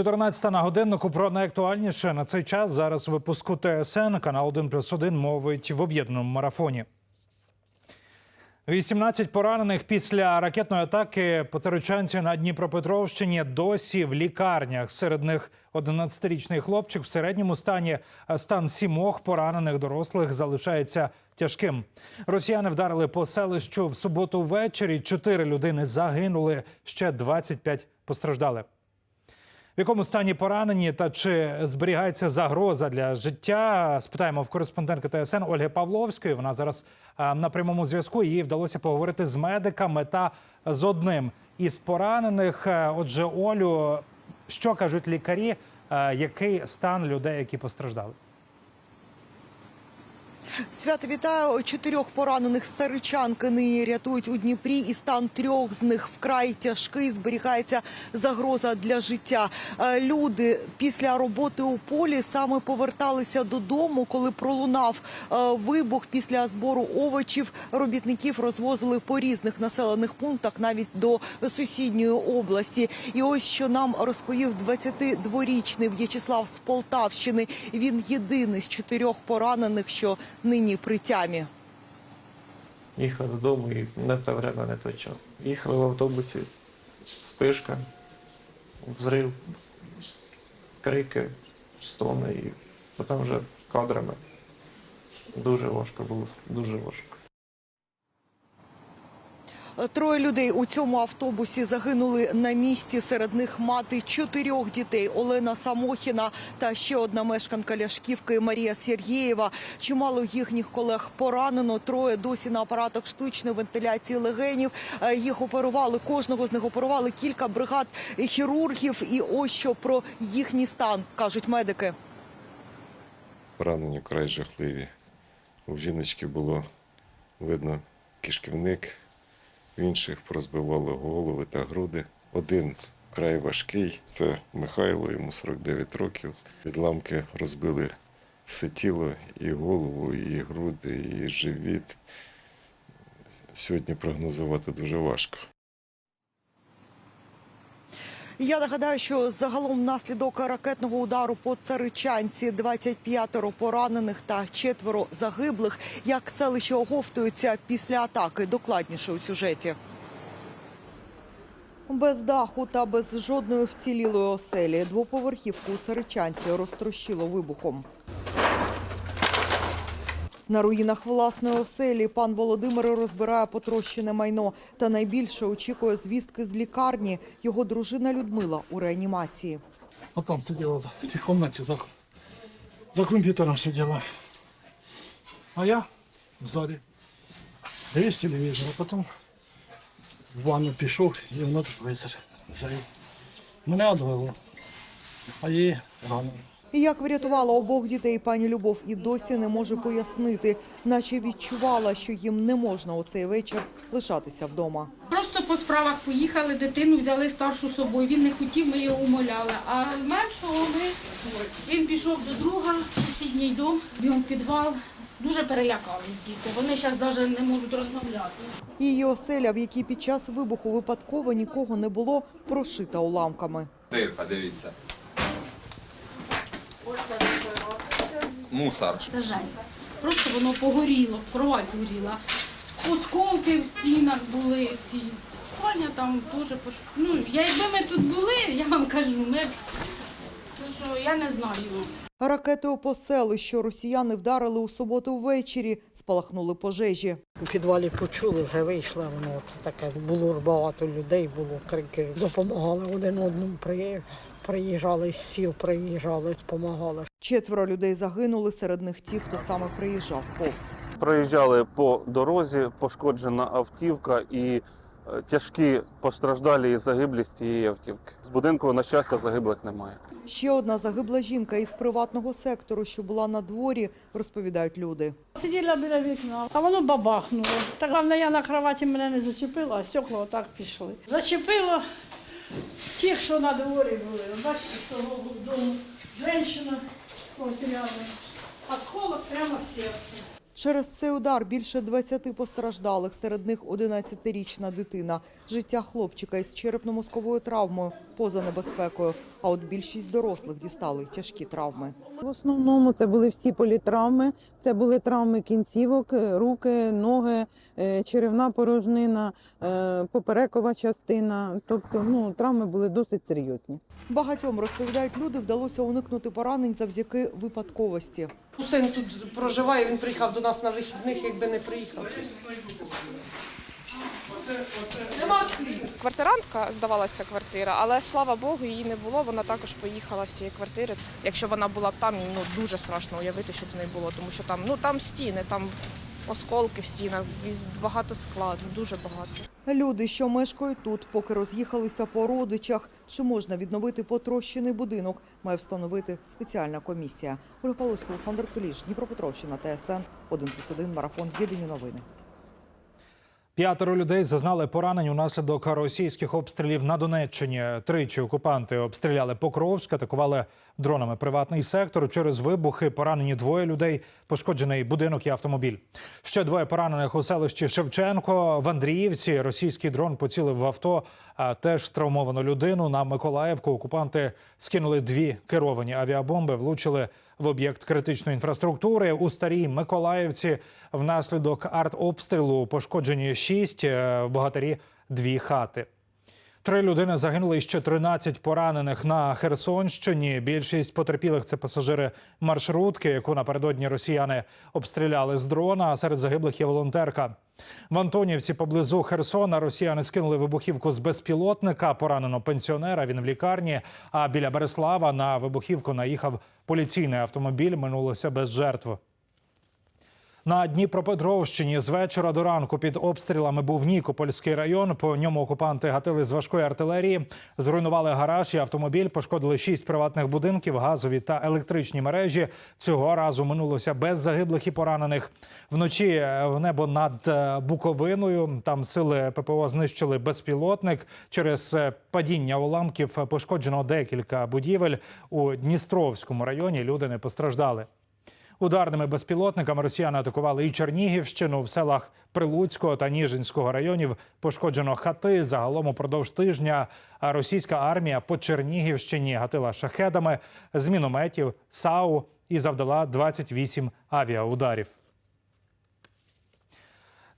14 на годиннику про найактуальніше на цей час. Зараз випуску ТСН канал 1 плюс 1 мовить в об'єднаному марафоні. 18 поранених після ракетної атаки по на Дніпропетровщині досі в лікарнях. Серед них 11-річний хлопчик в середньому стані. Стан сімох поранених дорослих залишається тяжким. Росіяни вдарили по селищу в суботу ввечері. Чотири людини загинули, ще 25 постраждали. В якому стані поранені та чи зберігається загроза для життя? Спитаємо в кореспондентки ТСН Ольги Павловської. Вона зараз на прямому зв'язку. Їй вдалося поговорити з медиками та з одним із поранених. Е, Отже, Олю, що кажуть лікарі? е, Який стан людей, які постраждали? Свято вітаю чотирьох поранених старичанки нині рятують у Дніпрі, і стан трьох з них вкрай тяжкий. Зберігається загроза для життя. Е, Люди після роботи у полі саме поверталися додому, коли пролунав е, вибух після збору овочів. Робітників розвозили по різних населених пунктах, навіть до сусідньої області. І ось що нам розповів 22-річний В'ячеслав з Полтавщини. Він єдиний з чотирьох поранених, що нині при тямі. Їхав додому і не в те время, не той час. Їхали в автобусі, спишка, взрив, крики, стони і потім вже кадрами. Дуже важко було, дуже важко. Троє людей у цьому автобусі загинули на місці. Серед них мати чотирьох дітей Олена Самохіна та ще одна мешканка Ляшківки Марія Сергєєва. Чимало їхніх колег поранено. Троє досі на апаратах штучної вентиляції легенів. Е, Їх оперували. Кожного з них оперували кілька бригад хірургів. І ось що про їхній стан кажуть медики. Поранені вкрай жахливі. У жіночки було видно кишківник, в інших порозбивало голови та груди. Один вкрай важкий це Михайло, йому 49 років. Відламки розбили все тіло, і голову, і груди, і живіт. Сьогодні прогнозувати дуже важко. Я нагадаю, що загалом внаслідок ракетного удару по Царичанці 25 поранених та четверо загиблих. Як селище оговтується після атаки? Докладніше у сюжеті. Без даху та без жодної вцілілої оселі двоповерхівку у Царичанці розтрощило вибухом. На руїнах власної оселі пан Володимир розбирає потрощене майно та найбільше очікує звістки з лікарні. Його дружина Людмила у реанімації. А там сидела за- в той комнате за, за компьютером сидела. А я зале. Дивись телевизор, а потом в ванну пішов і тут висер. Мене одвело, а її рано. І як врятувала обох дітей пані Любов і досі не може пояснити, наче відчувала, що їм не можна у цей вечір лишатися вдома. Просто по справах поїхали, дитину взяли старшу з собою. Він не хотів, ми його умоляли. А меншого ми він пішов до друга, сусідній дом, бігом в підвал. Дуже перелякались діти. Вони зараз навіть не можуть розмовляти. Її оселя, в якій під час вибуху випадково нікого не було, прошита уламками. Дирка, дивіться. Мусор. Це жесть. Просто воно погоріло, кровать згоріла. Осколки в стінах були ці. Спальня там теж. пос- Ну, якби ми тут були, я вам кажу, ми що я не знаю. Ракетою по селищу росіяни вдарили у суботу ввечері, спалахнули пожежі. У підвалі почули, вже вийшла, воно от таке було багато людей, було крики. Допомагали один одному. При, приїжджали з сіл, приїжджали, допомагали. Четверо людей загинули, серед них ті, хто саме приїжджав повз. Проїжджали по дорозі, пошкоджена автівка і е, тяжкі постраждалі і загиблі з цієї автівки. З будинку, на щастя, загиблих немає. Ще одна загибла жінка із приватного сектору, що була на дворі, розповідають люди. Сиділа біля вікна, а воно бабахнуло. Так головне, я на кроваті мене не зачепила, а стекла отак пішли. Зачепило тих, що на дворі були. Бачите, з того дому жінка ось рядом. Осколок прямо в серце. Через цей удар більше 20 постраждалих, серед них 11-річна дитина. Життя хлопчика із черепно-мозковою травмою поза небезпекою, а от більшість дорослих дістали тяжкі травми. В основному це були всі політравми, це були травми кінцівок, е, руки, ноги, е, черевна порожнина, е, поперекова частина. Тобто ну, травми були досить серйозні. Багатьом, розповідають люди, вдалося уникнути поранень завдяки випадковості. Син тут проживає, він приїхав до нас на вихідних, якби не приїхав. Квартирантка здавалася квартира, але слава Богу, її не було. Вона також поїхала з цієї квартири. Якщо вона була там, ну дуже страшно уявити, що з нею було, тому що там ну там стіни, там осколки в стінах, багато скла, дуже багато. Люди, що мешкають тут, поки роз'їхалися по родичах, чи можна відновити потрощений будинок, має встановити спеціальна комісія. Ольга Павловська, Олександр Куліш, Дніпропетровщина, ТСН 1+,1, Марафон, Єдині новини. П'ятеро людей зазнали поранень унаслідок російських обстрілів на Донеччині. Тричі окупанти обстріляли Покровськ, атакували дронами приватний сектор. Через вибухи поранені двоє людей, пошкоджений будинок і автомобіль. Ще двоє поранених у селищі Шевченко. В Андріївці російський дрон поцілив в авто, а теж травмовану людину. На Миколаївку окупанти скинули дві керовані авіабомби, влучили в об'єкт критичної інфраструктури у старій Миколаївці. Внаслідок артобстрілу пошкоджені шість е, в богатирі дві хати. Три людини загинули і ще 13 поранених на Херсонщині. Більшість потерпілих це пасажири маршрутки, яку напередодні росіяни обстріляли з дрона. А серед загиблих є волонтерка. В Антонівці поблизу Херсона росіяни скинули вибухівку з безпілотника. Поранено пенсіонера. Він в лікарні. А біля Береслава на вибухівку наїхав поліційний автомобіль. Минулося без жертв. На Дніпропетровщині з вечора до ранку під обстрілами був Нікопольський район. По ньому окупанти гатили з важкої артилерії, зруйнували гараж і автомобіль, пошкодили шість приватних будинків, газові та електричні мережі. Цього разу минулося без загиблих і поранених. Вночі е, в небо над е, Буковиною. Там сили ППО знищили безпілотник. Через е, падіння уламків пошкоджено декілька будівель у Дністровському районі. Люди не постраждали. Ударними безпілотниками росіяни атакували і Чернігівщину в селах Прилуцького та Ніжинського районів. Пошкоджено хати. Загалом упродовж тижня російська армія по Чернігівщині гатила шахедами з мінометів САУ і завдала 28 авіаударів.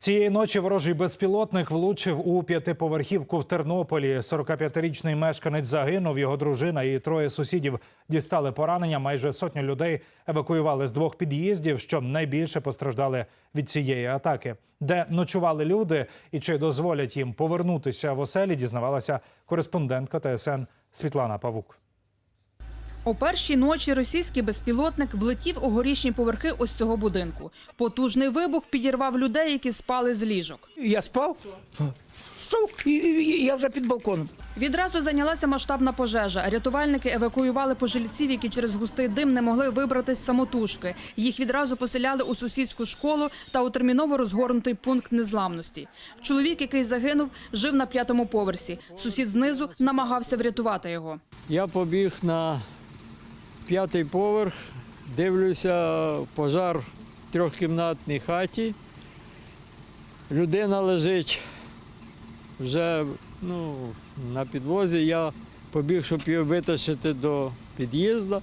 Цієї ночі ворожий безпілотник влучив у п'ятиповерхівку в Тернополі. 45-річний мешканець загинув. Його дружина і троє сусідів дістали поранення. Майже сотню людей евакуювали з двох під'їздів, що найбільше постраждали від цієї атаки. Де ночували люди і чи дозволять їм повернутися в оселі, дізнавалася кореспондентка ТСН Світлана Павук. О першій ночі російський безпілотник влетів у горішні поверхи ось цього будинку. Потужний вибух підірвав людей, які спали з ліжок. Я спав, щелк, і, і- і я вже під балконом. Відразу зайнялася масштабна пожежа. Рятувальники евакуювали пожильців, які через густий дим не могли вибратись самотужки. Їх відразу поселяли у сусідську школу та у терміново розгорнутий пункт незламності. Чоловік, який загинув, жив на п'ятому поверсі. Сусід знизу намагався врятувати його. Я побіг на п'ятий поверх, дивлюся пожар в трьохкімнатній хаті. Людина лежить вже ну, на підлозі. Я побіг, щоб її витащити до під'їзду,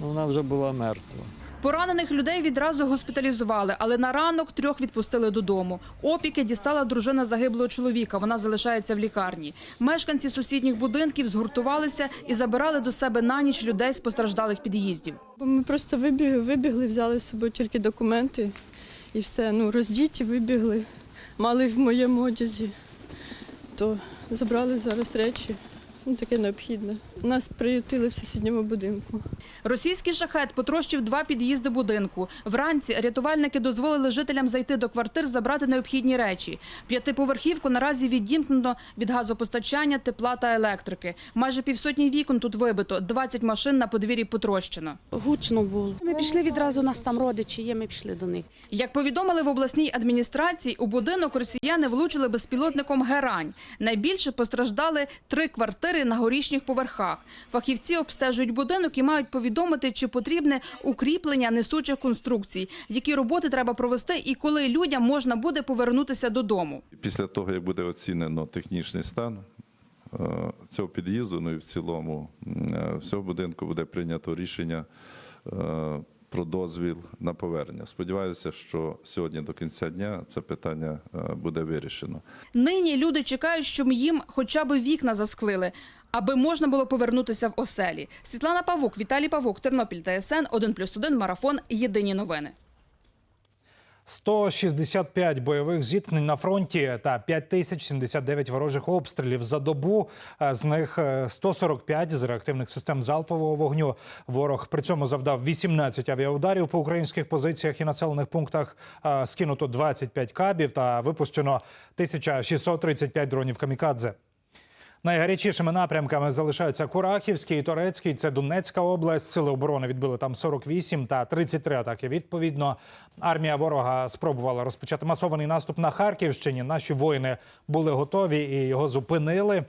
але вона вже була мертва. Поранених людей відразу госпіталізували, але на ранок трьох відпустили додому. Опіки дістала дружина загиблого чоловіка. Вона залишається в лікарні. Мешканці сусідніх будинків згуртувалися і забирали до себе на ніч людей з постраждалих під'їздів. Ми просто вибігли, вибігли, взяли з собою тільки документи і все. Ну, роздіті, вибігли. Мали в моєму одязі, то забрали зараз речі. Ну, таке необхідне. Нас приютили в сусідньому будинку. Російський шахет потрощив два під'їзди будинку. Вранці рятувальники дозволили жителям зайти до квартир, забрати необхідні речі. П'ятиповерхівку наразі відімкнено від газопостачання, тепла та електрики. Майже півсотні вікон тут вибито, 20 машин на подвір'ї потрощено. Гучно було. Ми пішли відразу, у нас там родичі є, ми пішли до них. Як повідомили в обласній адміністрації, у будинок росіяни влучили безпілотником «Герань». Найбільше постраждали три квартири квартири на горішніх поверхах. Фахівці обстежують будинок і мають повідомити, чи потрібне укріплення несучих конструкцій, які роботи треба провести і коли людям можна буде повернутися додому. Після того, як буде оцінено технічний стан е, цього під'їзду, ну і в цілому е, всього будинку буде прийнято рішення е, про дозвіл на повернення. Сподіваюся, що сьогодні до кінця дня це питання е, буде вирішено. Нині люди чекають, щоб їм хоча б вікна засклили, аби можна було повернутися в оселі. Світлана Павук, Віталій Павук, Тернопіль ТСН 1+,1, Марафон. Єдині новини. 165 бойових зіткнень на фронті та 5079 ворожих обстрілів за добу. Е, З них е, 145 з реактивних систем залпового вогню. Ворог при цьому завдав 18 авіаударів по українських позиціях і населених пунктах. Е, Скинуто 25 кабів та випущено 1635 дронів камікадзе. Найгарячішими напрямками залишаються Курахівський і Торецький. Це Донецька область. Сили оборони відбили там 48 та 33 атаки. Відповідно, армія ворога спробувала розпочати масований наступ на Харківщині. Наші воїни були готові і його зупинили.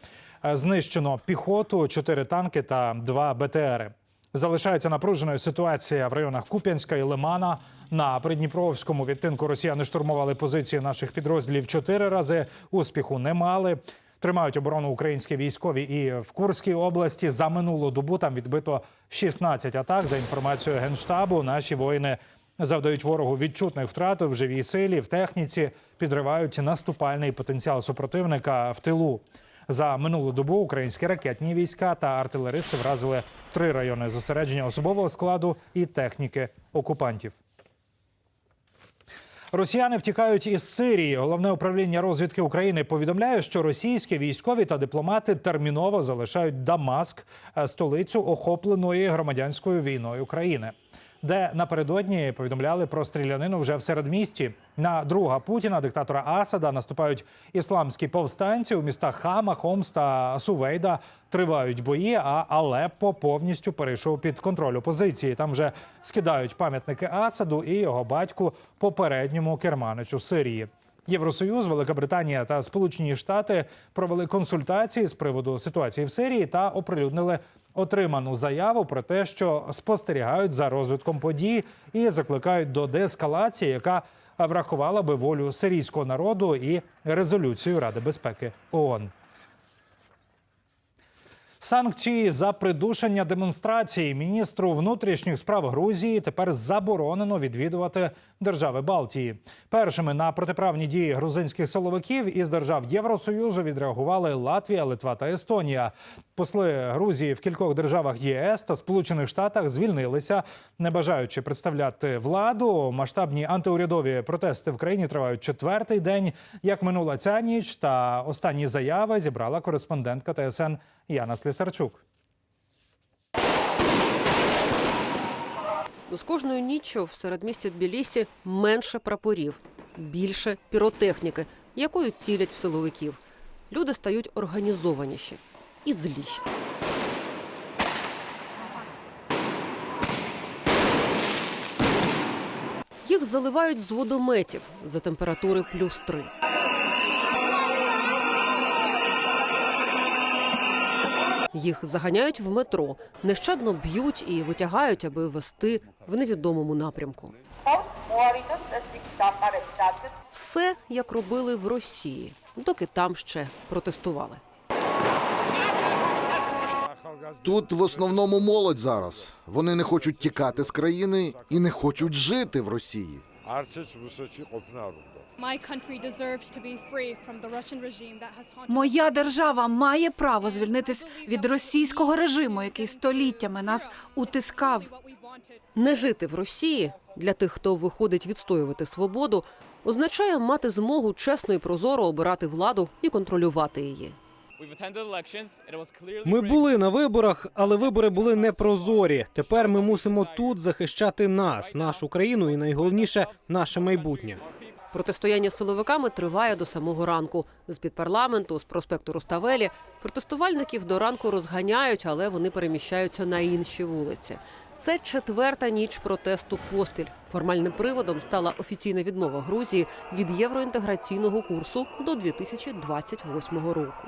Е, Знищено піхоту, 4 танки та 2 БТРи. Залишається напруженою ситуація в районах Куп'янська і Лимана. На Придніпровському відтинку росіяни штурмували позиції наших підрозділів чотири рази. Успіху не мали. Тримають оборону українські військові і в Курській області. За минулу добу там відбито 16 атак. За інформацією генштабу, наші воїни завдають ворогу відчутних втрат в живій силі, в техніці, підривають наступальний потенціал супротивника в тилу. За минулу добу українські ракетні війська та артилеристи вразили три райони зосередження особового складу і техніки окупантів. Росіяни втікають із Сирії. Головне управління розвідки України повідомляє, що російські військові та дипломати терміново залишають Дамаск, е, столицю охопленої громадянською війною країни. Де напередодні повідомляли про стрілянину вже в середмісті. На друга Путіна, диктатора Асада, наступають ісламські повстанці у містах Хама, Хомс та Сувейда. Тривають бої, а Алеппо повністю перейшов під контроль опозиції. Там вже скидають пам'ятники Асаду і його батьку попередньому керманичу Сирії. Євросоюз, Велика Британія та Сполучені Штати провели консультації з приводу ситуації в Сирії та оприлюднили отриману заяву про те, що спостерігають за розвитком подій і закликають до деескалації, яка врахувала би волю сирійського народу і резолюцію Ради безпеки ООН. Санкції за придушення демонстрацій міністру внутрішніх справ Грузії тепер заборонено відвідувати держави Балтії. Першими на протиправні дії грузинських силовиків із держав Євросоюзу відреагували Латвія, Литва та Естонія. Посли Грузії в кількох державах ЄС та Сполучених Штатах звільнилися, не бажаючи представляти владу. Масштабні антиурядові протести в країні тривають четвертий день. Як минула ця ніч, та останні заяви зібрала кореспондентка ТСН Яна Слісарчук. З кожною ніччю в середмісті Тбілісі менше прапорів, більше піротехніки, якою цілять в силовиків. Люди стають організованіші і зліші. Їх заливають з водометів за температури плюс три. Їх заганяють в метро, нещадно б'ють і витягають, аби вести в невідомому напрямку. Все як робили в Росії, доки там ще протестували. Тут в основному молодь зараз. Вони не хочуть тікати з країни і не хочуть жити в Росії. Моя держава має право звільнитись від російського режиму, який століттями нас утискав. Не жити в Росії для тих, хто виходить відстоювати свободу, означає мати змогу чесно і прозоро обирати владу і контролювати її. Ми були на виборах, але вибори були непрозорі. Тепер ми мусимо тут захищати нас, нашу країну і найголовніше наше майбутнє. Протистояння з силовиками триває до самого ранку. З під парламенту, з проспекту Руставелі, протестувальників до ранку розганяють, але вони переміщаються на інші вулиці. Це четверта ніч протесту поспіль. Формальним приводом стала офіційна відмова Грузії від євроінтеграційного курсу до 2028 року.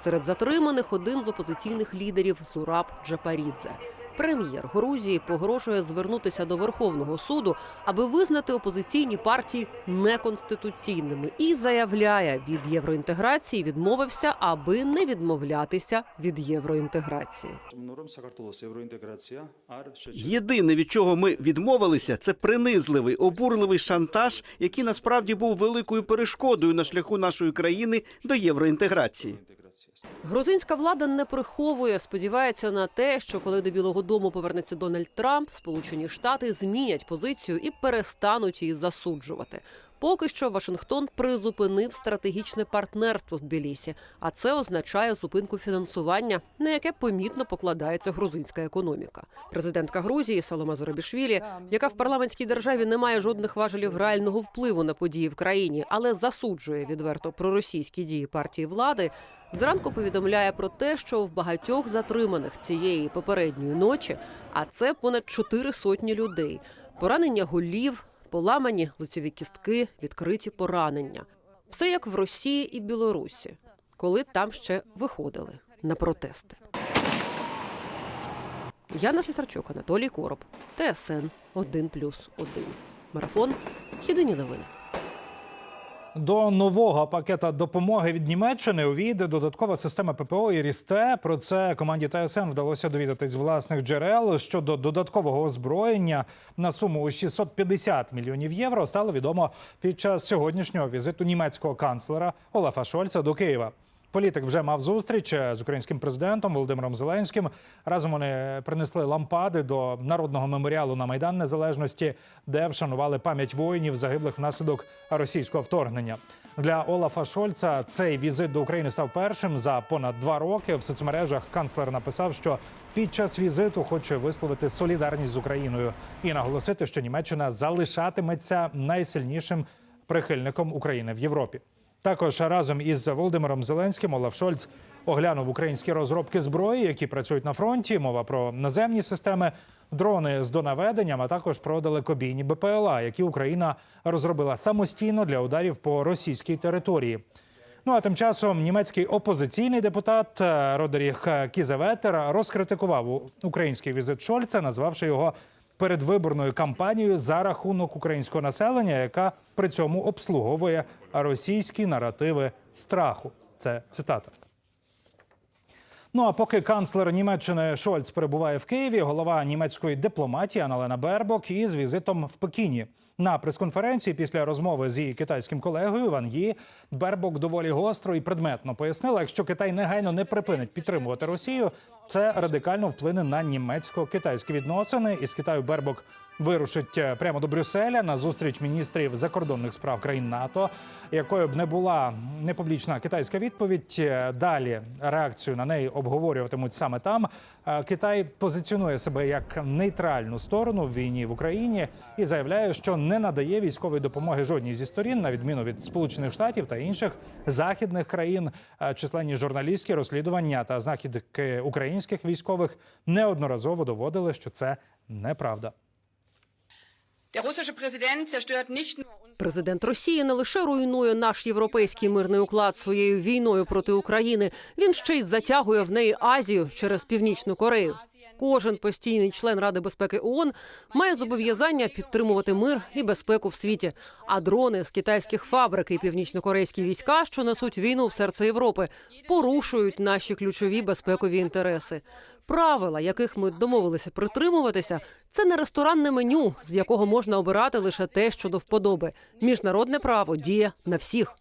Серед затриманих один з опозиційних лідерів Зураб Джапарідзе. Прем'єр Грузії погрожує звернутися до Верховного суду, аби визнати опозиційні партії неконституційними, і заявляє, від євроінтеграції відмовився, аби не відмовлятися від євроінтеграції. Єдине, від чого ми відмовилися, це принизливий, обурливий шантаж, який насправді був великою перешкодою на шляху нашої країни до євроінтеграції. Грузинська влада не приховує, сподівається на те, що коли до Білого Дому повернеться Дональд Трамп, Сполучені Штати змінять позицію і перестануть її засуджувати. Поки що Вашингтон призупинив стратегічне партнерство з Тбілісі, а це означає зупинку фінансування, на яке помітно покладається грузинська економіка. Президентка Грузії Салома Зорабішвілі, яка в парламентській державі не має жодних важелів реального впливу на події в країні, але засуджує відверто проросійські дії партії влади. Зранку повідомляє про те, що в багатьох затриманих цієї попередньої ночі, а це понад чотири сотні людей, поранення голів, поламані лицеві кістки, відкриті поранення. Все як в Росії і Білорусі, коли там ще виходили на протести. Яна Слісарчук, Анатолій Короб, ТСН 1+,1. Марафон. Єдині новини. До нового пакета допомоги від Німеччини увійде додаткова система ППО і Рісте. Про це команді ТСН вдалося довідатись з власних джерел. Щодо додаткового озброєння на суму у 650 мільйонів євро стало відомо під час сьогоднішнього візиту німецького канцлера Олафа Шольца до Києва. Політик вже мав зустріч з українським президентом Володимиром Зеленським. Разом вони принесли лампади до народного меморіалу на майдан Незалежності, де вшанували пам'ять воїнів, загиблих внаслідок російського вторгнення. Для Олафа Шольца цей візит до України став першим за понад два роки. В соцмережах канцлер написав, що під час візиту хоче висловити солідарність з Україною і наголосити, що Німеччина залишатиметься найсильнішим прихильником України в Європі. Також разом із Володимиром Зеленським Олаф Шольц оглянув українські розробки зброї, які працюють на фронті. Мова про наземні системи, дрони з донаведенням, а також про далекобійні БПЛА, які Україна розробила самостійно для ударів по російській території. Ну а тим часом німецький опозиційний депутат е, Родеріх Кізеветер розкритикував український візит Шольца, назвавши його передвиборною кампанією за рахунок українського населення, яка при цьому обслуговує російські наративи страху. Це цитата. Ну а поки канцлер Німеччини Шольц перебуває в Києві, голова німецької дипломатії Аналена Бербок із візитом в Пекіні. На прес-конференції після розмови з її китайським колегою Ван Ї Бербок доволі гостро і предметно пояснила, якщо Китай негайно не припинить підтримувати Росію, це радикально вплине на німецько-китайські відносини. Із Китаю Бербок вирушить е, прямо до Брюсселя на зустріч міністрів закордонних справ країн НАТО, якою б не була непублічна китайська відповідь. е, Далі реакцію на неї обговорюватимуть саме там. Е, Китай позиціонує себе як нейтральну сторону в війні в Україні і заявляє, що не надає військової допомоги жодній зі сторін, на відміну від Сполучених Штатів та інших західних країн. Численні журналістські розслідування та знахідки українських військових неодноразово доводили, що це неправда. Президент Росії не лише руйнує наш європейський мирний уклад своєю війною проти України, він ще й затягує в неї Азію через північну Корею. Кожен постійний член Ради безпеки ООН має зобов'язання підтримувати мир і безпеку в світі. А дрони з китайських фабрик і північнокорейські війська, що несуть війну в серце Європи, порушують наші ключові безпекові інтереси. Правила, яких ми домовилися притримуватися, це не ресторанне меню, з якого можна обирати лише те, що до вподоби. Міжнародне право діє на всіх.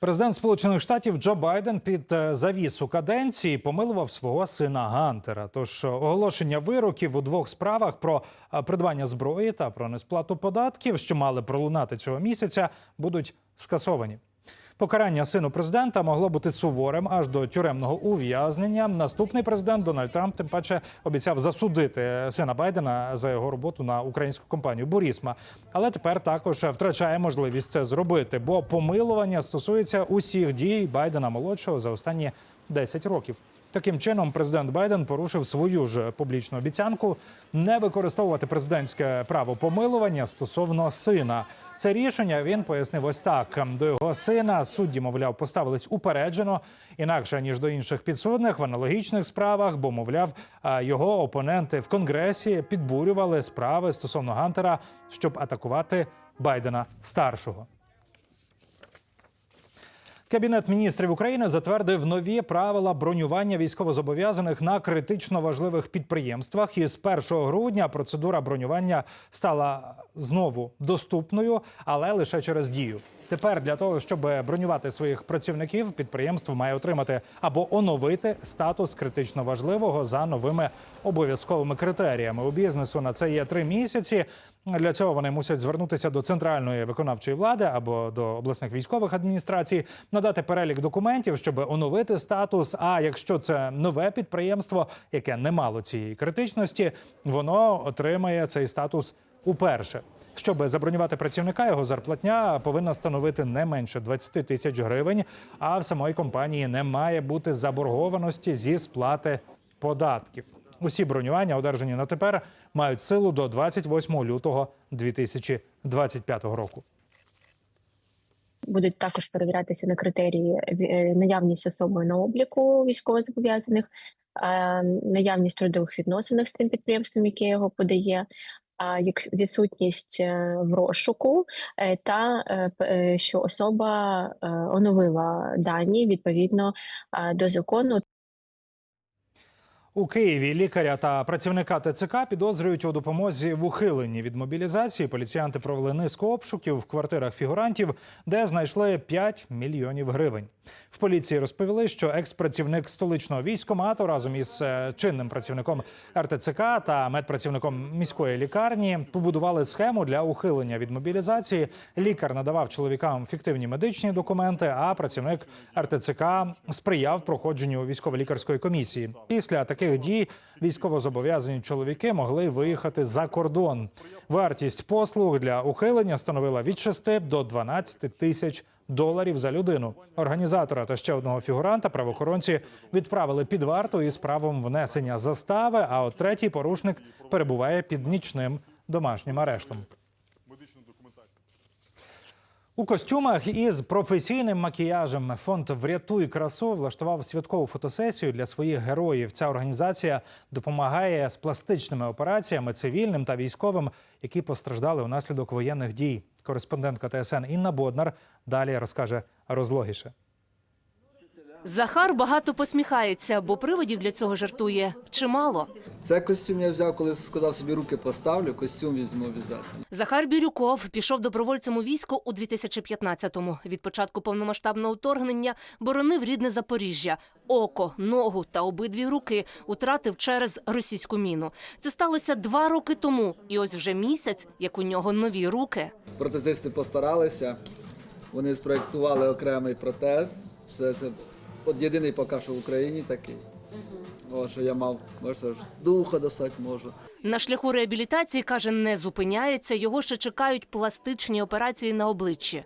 Президент Сполучених Штатів Джо Байден під е, завісу каденції помилував свого сина Гантера. Тож оголошення вироків у двох справах про е, придбання зброї та про несплату податків, що мали пролунати цього місяця, будуть скасовані. Покарання сину президента могло бути суворим аж до тюремного ув'язнення. Наступний президент Дональд Трамп тим паче обіцяв засудити сина Байдена за його роботу на українську компанію Бурісма. Але тепер також втрачає можливість це зробити, бо помилування стосується усіх дій Байдена молодшого за останні 10 років. Таким чином, президент Байден порушив свою ж публічну обіцянку не використовувати президентське право помилування стосовно сина. Це рішення він пояснив ось так: до його сина судді, мовляв, поставились упереджено інакше ніж до інших підсудних в аналогічних справах, бо мовляв, його опоненти в конгресі підбурювали справи стосовно Гантера, щоб атакувати Байдена старшого. Кабінет міністрів України затвердив нові правила бронювання військовозобов'язаних на критично важливих підприємствах. І з 1 грудня процедура бронювання стала знову доступною, але лише через дію. Тепер для того, щоб бронювати своїх працівників, підприємство має отримати або оновити статус критично важливого за новими обов'язковими критеріями. У бізнесу на це є три місяці. Для цього вони мусять звернутися до центральної виконавчої влади або до обласних військових адміністрацій, надати перелік документів, щоб оновити статус. А якщо це нове підприємство, яке не мало цієї критичності, воно отримає цей статус уперше. Щоб забронювати працівника, його зарплатня повинна становити не менше 20 тисяч гривень. А в самої компанії не має бути заборгованості зі сплати податків. Усі бронювання, одержані на тепер, мають силу до 28 лютого 2025 року. будуть також перевірятися на критерії е, наявність особи на обліку військовозобов'язаних, е, наявність трудових відносин з тим підприємством, яке його подає. Як відсутність е, в розшуку, е, та е, е, що особа е, оновила дані відповідно е, до закону У Києві лікаря та працівника ТЦК підозрюють у допомозі в ухиленні від мобілізації. Поліціянти провели низку обшуків в квартирах фігурантів, де знайшли 5 мільйонів гривень. В поліції розповіли, що екс-працівник столичного військомату разом із е, чинним працівником РТЦК та медпрацівником міської лікарні побудували схему для ухилення від мобілізації. Лікар надавав чоловікам фіктивні медичні документи, а працівник РТЦК сприяв проходженню військово-лікарської комісії. Після таких дій військовозобов'язані чоловіки могли виїхати за кордон. Вартість послуг для ухилення становила від 6 до 12 тисяч доларів за людину. Організатора та ще одного фігуранта правоохоронці відправили під варту із правом внесення застави. А от третій порушник перебуває під нічним домашнім арештом. У костюмах із професійним макіяжем фонд Врятуй красу влаштував святкову фотосесію для своїх героїв. Ця організація допомагає з пластичними операціями цивільним та військовим, які постраждали унаслідок воєнних дій. Кореспондентка ТСН Інна Боднар далі розкаже розлогіше. Захар багато посміхається, бо приводів для цього жартує чимало. Це костюм я взяв, коли сказав собі руки поставлю, костюм візьму обов'язково. Захар Бірюков пішов добровольцем у військо у 2015-му. Від початку повномасштабного вторгнення боронив рідне Запоріжжя. Око, ногу та обидві руки утратив через російську міну. Це сталося два роки тому, і ось вже місяць, як у нього нові руки. Протезисти постаралися, вони спроєктували окремий протез. Все це от єдиний поки що в Україні такий. О, що я мав, може, духа достати можу. На шляху реабілітації каже, не зупиняється. Його ще чекають пластичні операції на обличчі.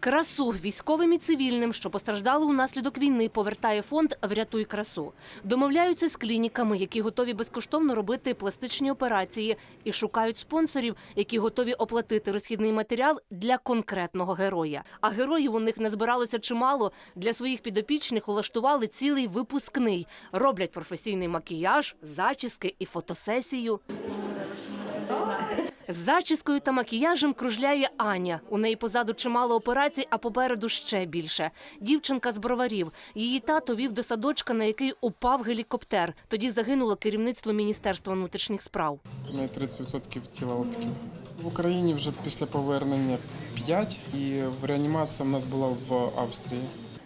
Красу військовим і цивільним, що постраждали унаслідок війни, повертає фонд Врятуй красу. Домовляються з клініками, які готові безкоштовно робити пластичні операції, і шукають спонсорів, які готові оплатити розхідний матеріал для конкретного героя. А героїв у них не збиралося чимало. Для своїх підопічних улаштували цілий випускний. Роблять професійний макіяж, зачіски і фотосесію. З зачіскою та макіяжем кружляє Аня. У неї позаду чимало операцій, а попереду ще більше. Дівчинка з броварів. Її тато вів до садочка, на який упав гелікоптер. Тоді загинуло керівництво Міністерства внутрішніх справ. У мене 30% тіла опіків. В Україні вже після повернення 5, і в реанімація в нас була в Австрії.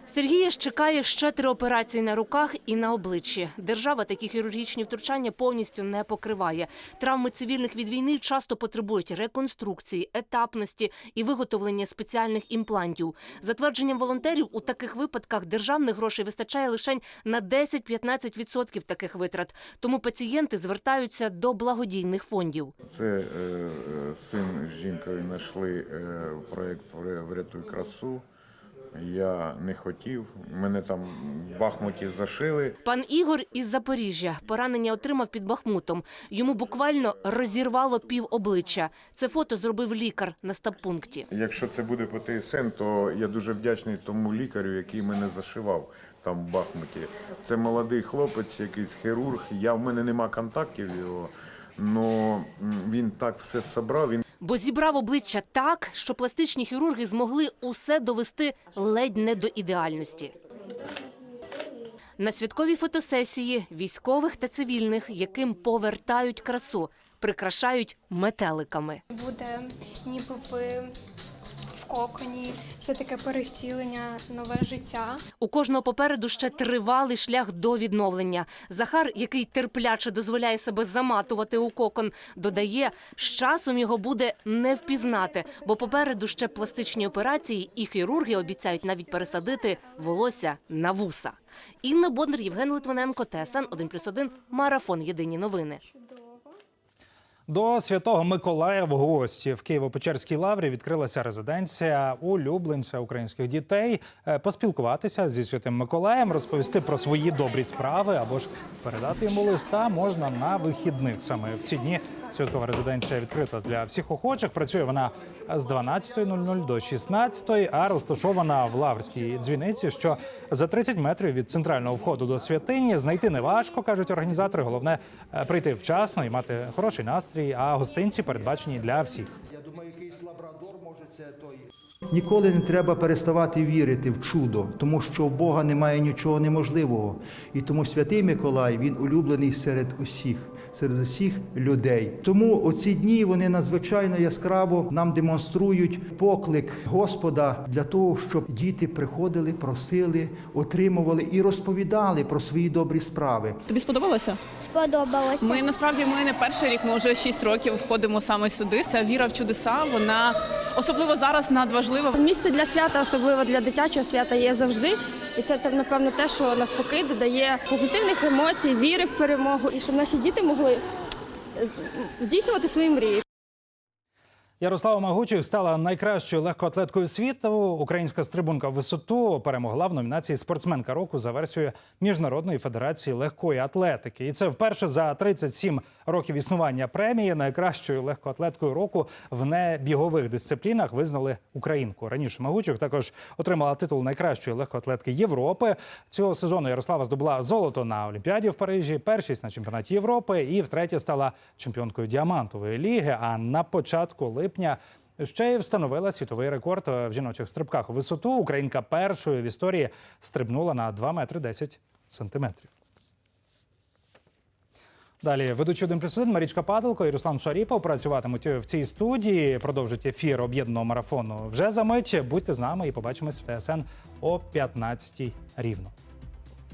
Сергія ж чекає ще три операції на руках і на обличчі. Держава такі хірургічні втручання повністю не покриває. Травми цивільних від війни часто потребують реконструкції, етапності і виготовлення спеціальних імплантів. За твердженням волонтерів, у таких випадках державних грошей вистачає лише на 10-15% таких витрат. Тому пацієнти звертаються до благодійних фондів. Це е, е, син з жінкою знайшли е, проєкт «Вря- Врятуй красу. Я не хотів. Мене там в Бахмуті зашили. Пан Ігор із Запоріжжя поранення отримав під Бахмутом. Йому буквально розірвало пів обличчя. Це фото зробив лікар на стабпункті. Якщо це буде по ТСН, то я дуже вдячний тому лікарю, який мене зашивав там в Бахмуті. Це молодий хлопець, якийсь хірург. Я в мене нема контактів його. Але він так все собрав. Він Бо зібрав обличчя так, що пластичні хірурги змогли усе довести ледь не до ідеальності. На святковій фотосесії військових та цивільних, яким повертають красу, прикрашають метеликами. буде ніби коконі. Це таке перевтілення, нове життя. У кожного попереду ще тривалий шлях до відновлення. Захар, який терпляче дозволяє себе заматувати у кокон, додає, з часом його буде не впізнати, бо попереду ще пластичні операції, і хірурги обіцяють навіть пересадити волосся на вуса. Інна Бондар, Євген Литвиненко, ТСН 1+,1, Марафон. Єдині новини. До святого Миколая в гості в Києво-Печерській лаврі відкрилася резиденція улюбленця українських дітей. Е, Поспілкуватися зі святим Миколаєм, розповісти про свої добрі справи або ж передати йому листа можна на вихідних. Саме в ці дні святкова резиденція відкрита для всіх охочих. Працює вона з 12.00 до 16.00, а розташована в Лаврській дзвіниці, що за 30 метрів від центрального входу до святині. Знайти неважко, кажуть організатори. Головне е, прийти вчасно і мати хороший настрій. А гостинці передбачені для всіх. Я думаю, якийсь лабрадор може це той. Ніколи не треба переставати вірити в чудо, тому що в Бога немає нічого неможливого. І тому святий Миколай він улюблений серед усіх, серед усіх людей. Тому оці дні вони надзвичайно яскраво нам демонструють поклик Господа для того, щоб діти приходили, просили, отримували і розповідали про свої добрі справи. Тобі сподобалося? Сподобалося. Ми насправді ми не перший рік, ми вже 6 років входимо саме сюди. Ця віра в чудеса, вона особливо зараз надважлива. Місце для свята, особливо для дитячого свята, є завжди. І це напевно те, що навпаки додає позитивних емоцій, віри в перемогу, і щоб наші діти могли з- здійснювати свої мрії. Ярослава Магучих стала найкращою легкоатлеткою світу. Українська стрибунка в висоту перемогла в номінації Спортсменка року за версією Міжнародної федерації легкої атлетики. І це вперше за 37 років існування премії найкращою легкоатлеткою року в небігових дисциплінах визнали українку. Раніше Магучих також отримала титул найкращої легкоатлетки Європи. Цього сезону Ярослава здобула золото на Олімпіаді в Парижі, першість на чемпіонаті Європи і втретє стала чемпіонкою діамантової ліги. А на початку липня ще й встановила світовий рекорд в жіночих стрибках у висоту. Українка першою в історії стрибнула на 2 метри 10 сантиметрів. Далі ведучий 1 плюс 1 Марічка Падалко і Руслан Шаріпов працюватимуть в цій студії. Продовжить ефір об'єднаного марафону вже за мить. Будьте з нами і побачимось в ТСН о 15 рівно.